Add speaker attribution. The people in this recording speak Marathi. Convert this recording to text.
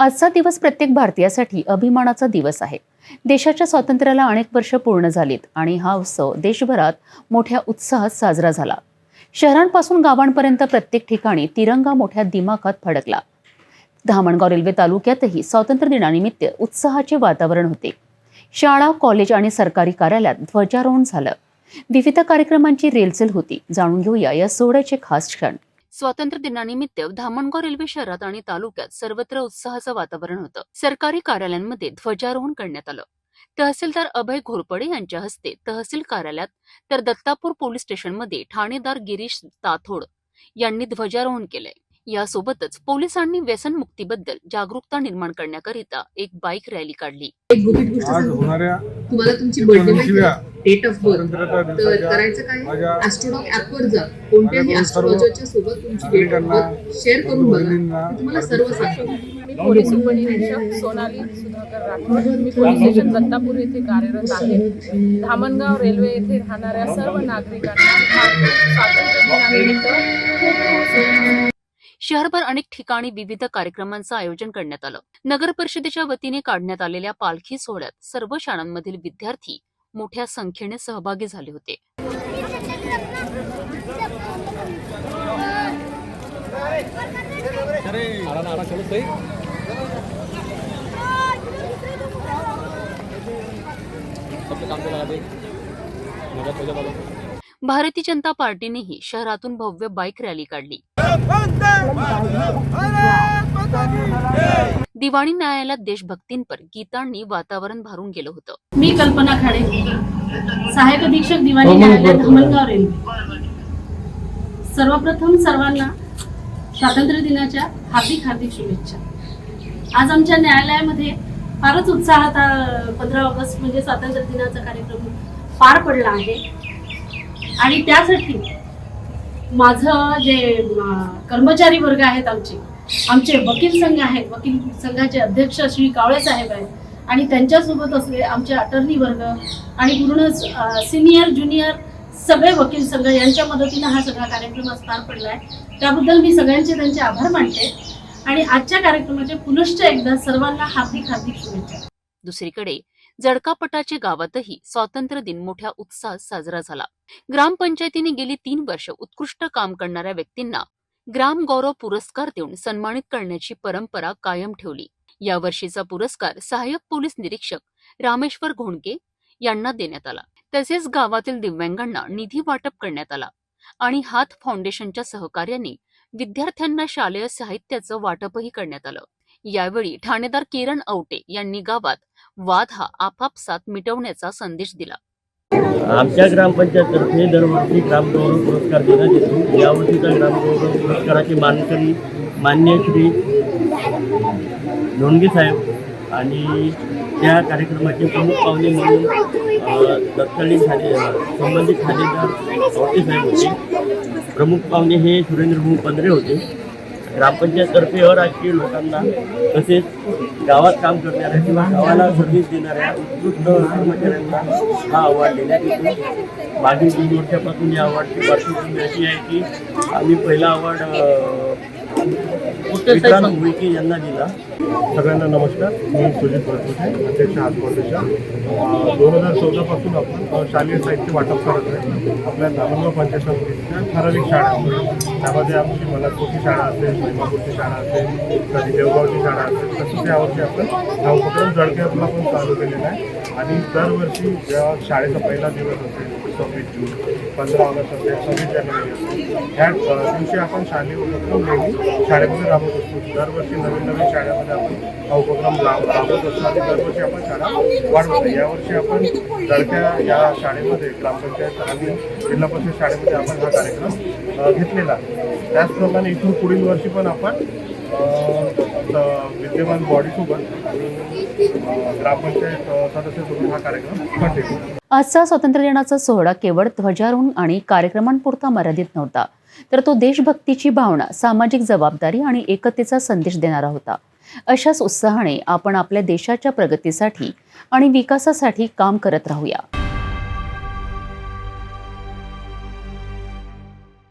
Speaker 1: आजचा दिवस प्रत्येक भारतीयासाठी अभिमानाचा दिवस आहे. देशाच्या स्वातंत्र्याला अनेक वर्ष पूर्ण झालीत आणि हा उत्सव देशभरात मोठ्या उत्साहात साजरा झाला. शहरांपासून गावांपर्यंत प्रत्येक ठिकाणी तिरंगा मोठ्या दिमाखात फडकला. धामणगाव रेल्वे तालुक्यातही स्वातंत्र्य दिनानिमित्त उत्साहाचे वातावरण होते. शाळा कॉलेज आणि सरकारी कार्यालयात ध्वजारोहण झालं. विविध कार्यक्रमांची रेलचेल होती. जाणून घेऊया या सोहळ्याचे खास क्षण. स्वातंत्र्य दिनानिमित्त धामणगाव रेल्वे शहरात आणि तालुक्यात सर्वत्र उत्साहाचं वातावरण होतं. सरकारी कार्यालयांमध्ये ध्वजारोहण करण्यात आलं. तहसीलदार अभय घोरपडे यांच्या हस्ते तहसील कार्यालयात तर दत्तापूर पोलीस स्टेशनमध्ये ठाणेदार गिरीश ताथोड यांनी ध्वजारोहण केलंय. यासोबतच पोलिसांनी व्यसनमुक्तीबद्दल जागरूकता निर्माण करण्याकरिता एक बाईक रॅली काढली.
Speaker 2: आज होणाऱ्या
Speaker 3: तुम्हाला तुमची बर्थडे डेट ऑफ बर्थ तर करायचं काय? ऍस्ट्रोडॉक ऍप वर जा. कोणत्याही ऍस्ट्रोलॉजरच्या सोबत तुमची डेट ऑफ बर्थ शेअर करून बघा. तुम्हाला सर्व सांगतो.
Speaker 4: मी पोलीस उपनिरीक्षक सोनाली सुधाकर राठोड. मी पोलीस स्टेशन दत्तापूर येथे कार्यरत आहे. धामणगाव रेल्वे येथे राहणाऱ्या सर्व नागरिकांना भारतीय स्वातंत्र्य दिनानिमित्त खूप खूप शुभेच्छा.
Speaker 1: शहरभर अनेक ठिकाणी विविध कार्यक्रमांचं आयोजन करण्यात आलं. नगर परिषदेच्या वतीने काढण्यात आलेल्या पालखी सोहळ्यात सर्व शाळांमधील विद्यार्थी मोठ्या संख्येने सहभागी झाले होते. भारतीय जनता पार्टीनेही शहरातून भव्य बाईक रॅली काढली. दिवाणी न्यायालयात देशभक्तींपर गीतांनी वातावरण भारून गेलं होतं.
Speaker 5: मी कल्पना खाडे. सहाय्यक अधीक्षक दिवाणी न्यायालय धामणगाव रेल्वे. सर्वप्रथम सर्वांना स्वातंत्र्य दिनाच्या हार्दिक हार्दिक शुभेच्छा. आज आमच्या न्यायालयामध्ये फारच उत्साहात पंधरा ऑगस्ट म्हणजे स्वातंत्र्य दिनाचा कार्यक्रम पार पडला आहे. आणि त्यासाठी माझं जे कर्मचारी वर्ग आहेत आमचे आमचे वकील संघ आहेत वकील संघाचे अध्यक्ष श्री कावळे साहेब आहेत आणि त्यांच्यासोबत असले आमचे अटर्नी वर्ग आणि पूर्ण सिनियर ज्युनियर सगळे वकील संघ यांच्या मदतीनं हा सगळा कार्यक्रम आज पार पडला आहे त्याबद्दल मी सगळ्यांचे त्यांचे आभार मानते आणि आजच्या कार्यक्रमाचे पुनश्च एकदा सर्वांना हार्दिक हार्दिक शुभेच्छा.
Speaker 1: दुसरीकडे जडकापटाचे गावातही स्वातंत्र्य दिन मोठ्या उत्साहात साजरा झाला. ग्रामपंचायतीने गेली तीन वर्ष उत्कृष्ट काम करणाऱ्या व्यक्तींना ग्राम गौरव पुरस्कार देऊन सन्मानित करण्याची परंपरा कायम ठेवली. या वर्षीचा पुरस्कार सहाय्यक पोलीस निरीक्षक रामेश्वर घोणके यांना देण्यात आला. तसेच गावातील दिव्यांगांना निधी वाटप करण्यात आला आणि हात फाउंडेशनच्या सहकार्याने विद्यार्थ्यांना शालेय साहित्याचं वाटपही करण्यात आलं. यावेळी ठाणेदार किरण औटे यांनी गावात वाद हा आपापसात मिटवण्याचा संदेश दिला.
Speaker 6: आमच्या ग्रामपंचायततर्फे दरवर्षी ग्रामगौरव पुरस्कार देण्यात येतो यावर्षीचा ग्रामगौरव पुरस्काराचे मानकरी मान्य श्री धोंडगे साहेब आणि त्या कार्यक्रमाचे प्रमुख पाहुणे म्हणून तत्कालीन ठाणे संबंधित ठाणेदार साहेब होते. प्रमुख पाहुणे हे सुरेंद्रभाऊ पंधरे होते. ग्रामपंचायततर्फे राजकीय लोकांना तसेच गावात काम करणाऱ्या किंवा गावाला सर्व्हिस देणाऱ्या उत्कृष्ट कर्मचाऱ्यांना हा अवॉर्ड देण्यात येतो मागील दोन वर्षापासून या अवॉर्डची पार्श्वभूमी अशी आहे की आम्ही पहिला अवॉर्ड विक्रांत भुईके यांना दिला.
Speaker 2: सगळ्यांना नमस्कार. मी सुजित भरपुटे अध्यक्ष हात फाउंडेशन. दोन हजार चौदापासून आपण शालेय साहित्य वाटप करत आहे. आपल्या धामणगाव पंचायत समितीच्या ठराविक शाळा. त्यामध्ये आमची मलापूरची शाळा असेल महिमापूरची शाळा असेल कधी देवगावची शाळा असेल तसं त्यावरती आपण हा उपक्रम जळगावला पण चालू केलेला आहे. आणि दरवर्षी जेव्हा शाळेचा पहिला दिवस असेल सव्वीस जून पंधरा ऑगस्ट असेल सव्वीस जानेवारी असेल. ह्या दिवशी आपण शालेय उपक्रम नेहमी शाळेमध्ये राबवत असतो. दरवर्षी नवीन नवीन शाळेमध्ये आपण हा उपक्रम राबवत असतो आणि दरवर्षी आपण शाळा वाढवतो. यावर्षी आपण जळक्या या शाळेमध्ये ग्रामपंचायत आणि जिल्हा परिषद शाळेमध्ये आपण हा कार्यक्रम घेतलेला त्याचप्रमाणे इथून पुढील वर्षी पण आपण विद्यमान बॉडीसोबत आणि ग्रामपंचायत सदस्यासोबत हा कार्यक्रम कंटिन्यू
Speaker 1: आजचा स्वातंत्र्य दिनाचा सोहळा केवळ ध्वजारोहण आणि कार्यक्रमांपुरता मर्यादित नव्हता तर तो देशभक्तीची भावना सामाजिक जबाबदारी आणि एकतेचा संदेश देणारा होता. अशाच उत्साहाने आपण आपल्या देशाच्या प्रगतीसाठी आणि विकासासाठी काम करत राहूया.